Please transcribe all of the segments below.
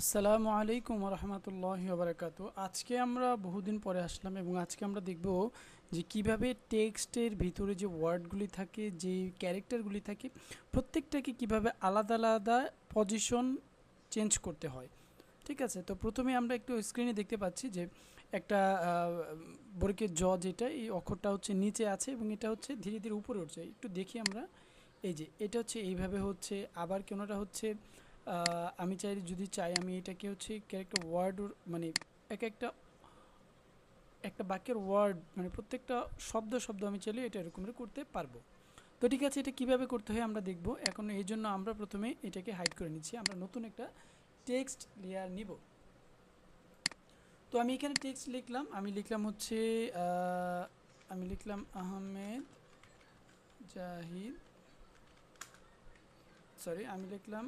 আসসালামু আলাইকুম রহমতুল্লাহ বারাকাতু আজকে আমরা বহুদিন পরে আসলাম এবং আজকে আমরা দেখব যে কীভাবে টেক্সটের ভিতরে যে ওয়ার্ডগুলি থাকে, যে ক্যারেক্টারগুলি থাকে, প্রত্যেকটাকে কীভাবে আলাদা আলাদা পজিশন চেঞ্জ করতে হয়। ঠিক আছে? তো প্রথমে আমরা একটু স্ক্রিনে দেখতে পাচ্ছি যে একটা বর্গের জ যেটা, এই অক্ষরটা হচ্ছে নিচে আছে এবং এটা হচ্ছে ধীরে ধীরে উপরে উঠছে। একটু দেখি আমরা। এই যে, এটা হচ্ছে এইভাবে হচ্ছে, আবার কোনোটা হচ্ছে আমি চাই, যদি চাই আমি এটাকে হচ্ছে ক্যারেক্টার ওয়ার্ড মানে এক একটা একটা বাক্যের ওয়ার্ড মানে প্রত্যেকটা শব্দ শব্দ আমি চাইলে এটা এরকম করতে পারব। তো ঠিক আছে, এটা কীভাবে করতে হয় আমরা দেখব। এখন এই জন্য আমরা প্রথমে এটাকে হাইড করে নিচ্ছি। আমরা নতুন একটা টেক্সট লেয়ার নিব। তো আমি এখানে টেক্সট লিখলাম। আমি লিখলাম হচ্ছে আমি লিখলাম আহমেদ জাহিদ সরি আমি লিখলাম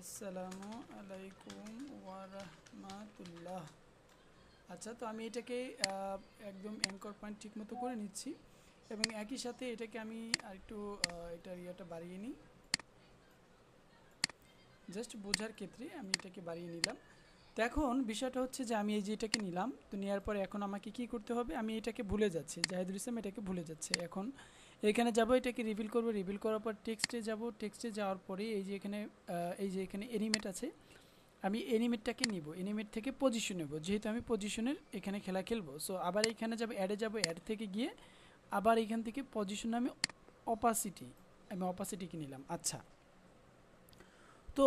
আসসালামু আলাইকুম ওয়ারহমাতুল্লাহ। আচ্ছা তো আমি এটাকে একদম অ্যাঙ্কর পয়েন্ট ঠিক মতো করে নিচ্ছি এবং একই সাথে এটাকে আমি আরেকটু এটার ইয়েটা বাড়িয়ে নিই। জাস্ট বোঝার ক্ষেত্রে আমি এটাকে বাড়িয়ে নিলাম। তো এখন বিষয়টা হচ্ছে যে আমি এই যে এটাকে নিলাম, তো নেওয়ার পরে এখন আমাকে কি করতে হবে? আমি এটাকে ভুলে যাচ্ছি, জাহিদুল ইসলাম এটাকে ভুলে যাচ্ছে। এখন এখানে যাব, এটাকে রিভিল করব রিভিল করার পর টেক্সটে যাব টেক্সটে যাওয়ার পরে এই যে এখানে এই যে এখানে এনিমেট আছে, আমি এনিমেটটাকে নিব এনিমেট থেকে পজিশন নেব, যেহেতু আমি পজিশনের এখানে খেলা খেলব সো আবার এখানে যাব অ্যাডে যাব অ্যাড থেকে গিয়ে আবার এখান থেকে পজিশন আমি অপাসিটি আমি অপাসিটিকে নিলাম আচ্ছা। তো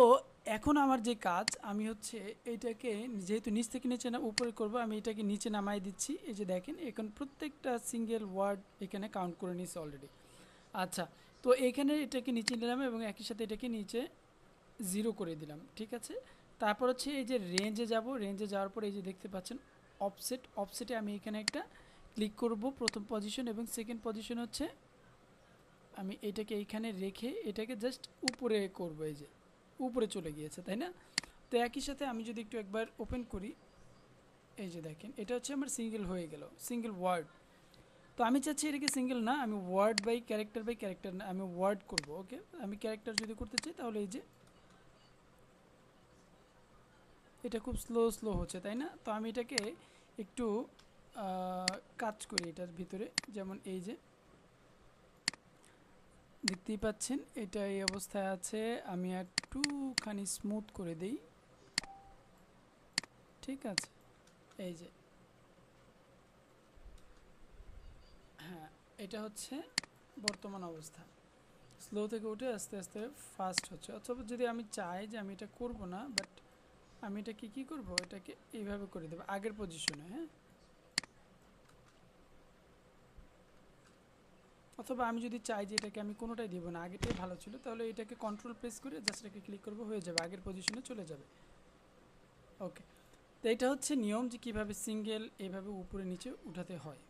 এখন আমার যে কাজ, আমি হচ্ছে এটাকে যেহেতু নিচ থেকে নিচে না, উপরে করব, আমি এটাকে নিচে নামাই দিচ্ছি। এই যে দেখেন, এখন প্রত্যেকটা সিঙ্গেল ওয়ার্ড এখানে কাউন্ট করে নিচ্ছে অলরেডি আচ্ছা তো এখানে এটাকে নিচে নিলাম এবং একই সাথে এটাকে নিচে জিরো করে দিলাম, ঠিক আছে? তারপর হচ্ছে এই যে রেঞ্জে যাব রেঞ্জে যাওয়ার পর এই যে দেখতে পাচ্ছেন অফসেট অফসেটে আমি এখানে একটা ক্লিক করব, প্রথম পজিশন এবং সেকেন্ড পজিশন হচ্ছে, আমি এটাকে এইখানে রেখে এটাকে জাস্ট উপরে করব এই যে। উপরে চলে গিয়েছে, তাই না? তো একই সাথে আমি যদি একটু একবার ওপেন করি, এই যে দেখেন, এটা হচ্ছে আমার সিঙ্গেল হয়ে গেল সিঙ্গেল ওয়ার্ড তো আমি চাচ্ছি এটাকে সিঙ্গেল না, আমি word by character by character না, আমি ওয়ার্ড করব ওকে আমি ক্যারেক্টার যদি করতে চাই, তাহলে এই যে এটা খুব স্লো স্লো হচ্ছে, তাই না? তো আমি এটাকে একটু কাজ করি এটার ভিতরে, যেমন এই যে দেখতেই পাচ্ছেন এটা এই অবস্থায় আছে। আমি একটুখানি স্মুথ করে দেই। ঠিক আছে? এই যে। হ্যাঁ এটা হচ্ছে বর্তমান অবস্থা। স্লো থেকে উঠে আস্তে আস্তে ফাস্ট হচ্ছে। অথবা যদি আমি চাই যে আমি এটা করব না বাট আমি এটাকে কী করব? এটাকে এইভাবে করে দেবো। আগের পজিশনে হ্যাঁ? অথবা আমি যদি চাই যে এটাকে আমি কোনোটাই দিব না আগেটাই ভালো ছিল, তাহলে এটাকে কন্ট্রোল প্রেস করে জাস্ট এটাকে ক্লিক করব, হয়ে যাবে, আগের পজিশনে চলে যাবে। ওকে তো এটা হচ্ছে নিয়ম যে কীভাবে সিঙ্গেল এভাবে উপরে নিচে উঠাতে হয়।